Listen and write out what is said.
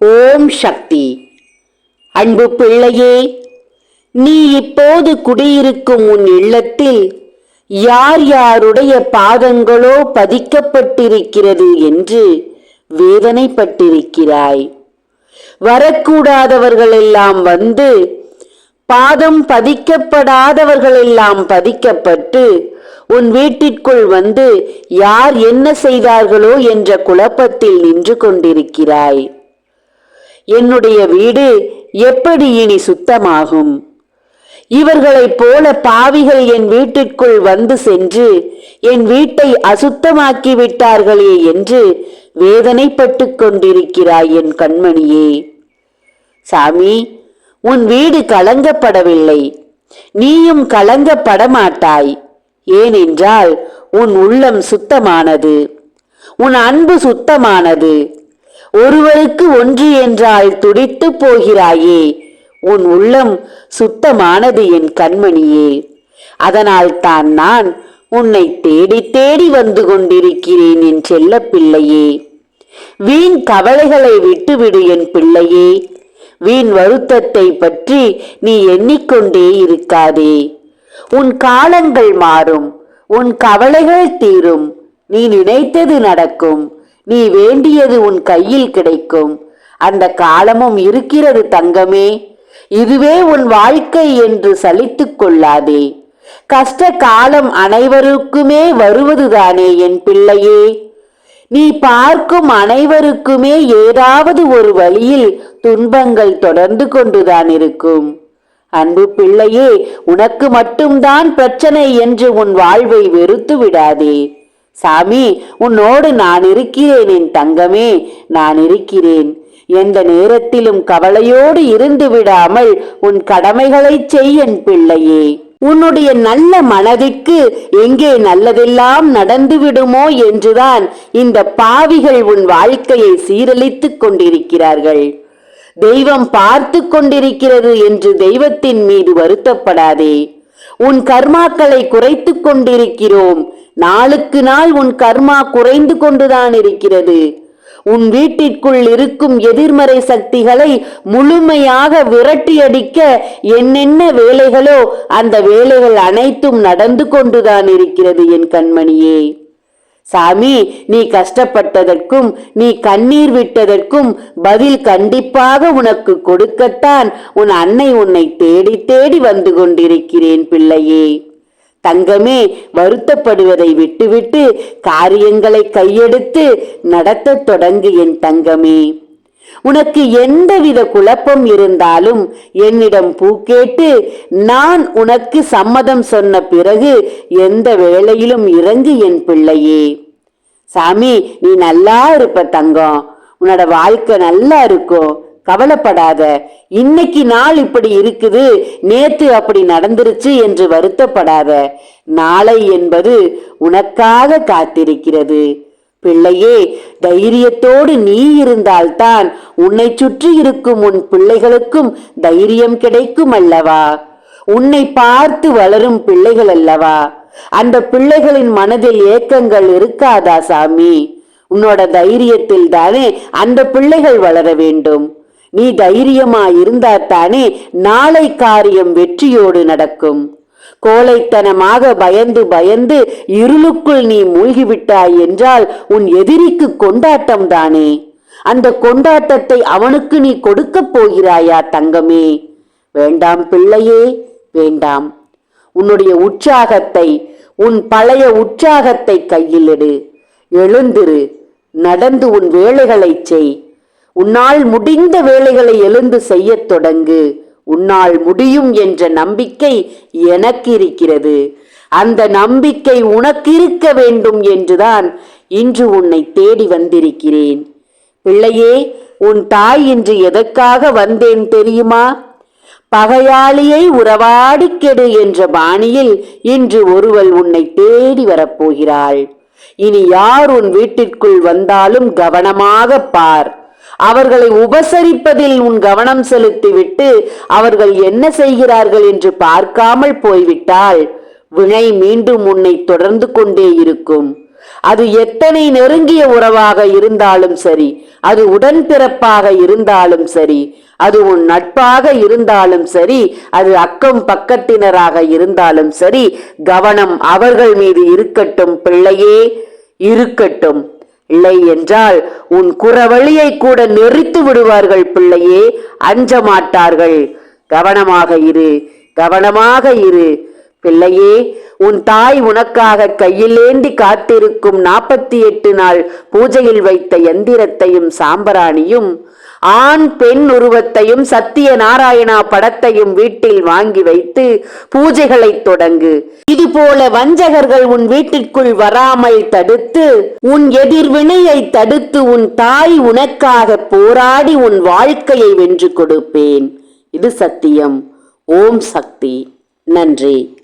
ஓம் சக்தி. அன்பு பிள்ளையே நீ இப்போது குடியிருக்கும் உன் இல்லத்தில் யார் யாருடைய பாதங்களோ பதிக்கப்பட்டிருக்கிறது என்று வேதனைப்பட்டிருக்கிறாய். வரக்கூடாதவர்களெல்லாம் வந்து பாதம் பதிக்கப்படாதவர்களெல்லாம் பதிக்கப்பட்டு உன் வீட்டிற்குள் வந்து யார் என்ன செய்தார்களோ என்ற குழப்பத்தில் நின்று கொண்டிருக்கிறாய். என்னுடைய வீடு எப்படி இனி சுத்தமாகும்? இவர்களைப் போல பாவிகள் என் வீட்டிற்குள் வந்து சென்று என் வீட்டை அசுத்தமாக்கி விட்டார்களே என்று வேதனைப்பட்டு கொண்டிருக்கிறாய் என் கண்மணியே. சாமி உன் வீடு கலங்கப்படவில்லை. நீயும் கலங்கப்பட மாட்டாய் ஏனென்றால் உன் உள்ளம் சுத்தமானது. உன் அன்பு சுத்தமானது. ஒருவருக்கு ஒன்று என்றால் துடித்து போகிறாயே. உன் உள்ளம் சுத்தமானது என் கண்மணியே. அதனால் தான் நான் உன்னை தேடி தேடி வந்து கொண்டிருக்கிறேன் என் செல்ல பிள்ளையே. வீண் கவலைகளை விட்டுவிடு என் பிள்ளையே. வீண் வருத்தத்தை பற்றி நீ எண்ணிக்கொண்டே இருக்காதே. உன் காலங்கள் மாறும் உன் கவலைகள் தீரும் நீ நினைத்தது நடக்கும். நீ வேண்டியது உன் கையில் கிடைக்கும். அந்த காலமும் இருக்கிறது தங்கமே. இதுவே உன் வாழ்க்கை என்று சலித்துக் கொள்ளாதே. கஷ்ட காலம் அனைவருக்குமே வருவதுதானே என் பிள்ளையே. நீ பார்க்கும் அனைவருக்குமே ஏதாவது ஒரு வழியில் துன்பங்கள் தொடர்ந்து கொண்டுதான் இருக்கும். அன்பு பிள்ளையே உனக்கு மட்டும்தான் பிரச்சனை என்று உன் வாழ்வை வெறுத்து விடாதே. சாமி உன்னோடு நான் இருக்கிறேன் என் தங்கமே நான் இருக்கிறேன். எந்த நேரத்திலும் கவலையோடு இருந்து விடாமல் உன் கடமைகளை செய் என் பிள்ளையே. உன்னுடைய நல்ல மனதிற்கு எங்கே நல்லதெல்லாம் நடந்து விடுமோ என்றுதான் இந்த பாவிகள் உன் வாழ்க்கையை சீரழித்துக் கொண்டிருக்கிறார்கள். தெய்வம் பார்த்து கொண்டிருக்கிறது என்று தெய்வத்தின் மீது வருத்தப்படாதே. உன் கர்மாக்களை குறைத்துக் கொண்டிருக்கிறோம். நாளுக்கு நாள் உன் கர்மா குறைந்து கொண்டுதான் இருக்கிறது. உன் வீட்டிற்குள் இருக்கும் எதிர்மறை சக்திகளை முழுமையாக விரட்டியடிக்க என்னென்ன வேலைகளோ அந்த வேலைகள் அனைத்தும் நடந்து கொண்டுதான் இருக்கிறது என் கண்மணியே. சாமி நீ கஷ்டப்பட்டதற்கும் நீ கண்ணீர் விட்டதற்கும் பதில் கண்டிப்பாக உனக்கு கொடுக்கத்தான் உன் அன்னை உன்னை தேடி தேடி வந்து கொண்டிருக்கிறேன் பிள்ளையே. தங்கமே வருத்தப்படுவதை விட்டுவிட்டு காரியங்களை கையெடுத்து நடத்தத் தொடங்கு என் தங்கமே. உனக்கு எந்தவித குழப்பம் இருந்தாலும் என்னிடம் பூ கேட்டு நான் உனக்கு சம்மதம் சொன்ன பிறகு எந்த வேளையிலும் இறங்கு என் பிள்ளையே. சாமி நீ நல்லா இருப்ப தங்கம். உன்னோட வாழ்க்கை நல்லா இருக்கும் கவலைப்படாத. இன்னைக்கு நாள் இப்படி இருக்குது. நேத்து அப்படி நடந்துருச்சு என்று வருத்தப்படாத. நாளை என்பது உனக்காக காத்திருக்கிறது. பிள்ளையே தைரியத்தோடு நீ இருந்தால்தான் உன்னை சுற்றி இருக்கும் உன் பிள்ளைகளுக்கும் தைரியம் கிடைக்கும் அல்லவா? உன்னை பார்த்து வளரும் பிள்ளைகள் அல்லவா? அந்த பிள்ளைகளின் மனதில் ஏக்கங்கள் இருக்காதா சாமி? உன்னோட தைரியத்தில் தானே அந்த பிள்ளைகள் வளர வேண்டும். நீ தைரியமா இருந்தாத்தானே நாளை காரியம் வெற்றியோடு நடக்கும். கோழைத்தனமாக பயந்து பயந்து இருளுக்குள் நீ மூழ்கிவிட்டாய் என்றால் உன் எதிரிக்கு கொண்டாட்டம் தானே. அந்த கொண்டாட்டத்தை அவனுக்கு நீ கொடுக்கப் போகிறாயா தங்கமே? வேண்டாம் பிள்ளையே வேண்டாம். உன்னுடைய உற்சாகத்தை உன் பழைய உற்சாகத்தை கையிலிடு. எழுந்திரு நடந்து உன் வேலைகளைச் செய். உன்னால் முடிந்த வேலைகளை எழுந்து செய்யத் தொடங்கு. உன்னால் முடியும் என்ற நம்பிக்கை எனக்கு இருக்கிறது அந்த நம்பிக்கை உனக்கு இருக்க வேண்டும் என்றுதான் இன்று உன்னை தேடி வந்திருக்கிறேன். பிள்ளையே உன் தாய் இன்று எதற்காக வந்தேன் தெரியுமா? பகையாளியை உறவாடி கெடு என்ற பாணியில் இன்று ஒருவள் உன்னை தேடி வரப்போகிறாள். இனி யார் உன் வீட்டிற்குள் வந்தாலும் கவனமாக பார். அவர்களை உபசரிப்பதில் உன் கவனம் செலுத்திவிட்டு அவர்கள் என்ன செய்கிறார்கள் என்று பார்க்காமல் போய்விட்டால் வினை மீண்டும் உன்னை தொடர்ந்து கொண்டே இருக்கும். அது எத்தனை நெருங்கிய உறவாக இருந்தாலும் சரி அது உடன்பிறப்பாக இருந்தாலும் சரி அது உன் நட்பாக இருந்தாலும் சரி அது அக்கம் பக்கத்தினராக இருந்தாலும் சரி கவனம் அவர்கள் மீது இருக்கட்டும் பிள்ளையே இருக்கட்டும். இல்லை என்றால் உன் குறவழியை கூட நெறித்து விடுவார்கள் பிள்ளையே அஞ்ச மாட்டார்கள். கவனமாக இரு கவனமாக இரு. பிள்ளையே உன் தாய் உனக்காக கையிலேந்தி காத்திருக்கும் நாற்பத்தி எட்டு நாள் பூஜையில் வைத்த எந்திரத்தையும் சாம்பராணியும் ஆண் பெண் உருவத்தையும் சத்திய நாராயணா படத்தையும் வீட்டில் வாங்கி வைத்து பூஜைகளை தொடங்கு. போல வஞ்சகர்கள் உன் வீட்டிற்குள் வராமல் தடுத்து உன் எதிர்வினையை தடுத்து உன் தாய் உனக்காக போராடி உன் வாழ்க்கையை வென்று கொடுப்பேன். இது சத்தியம். ஓம் சக்தி. நன்றி.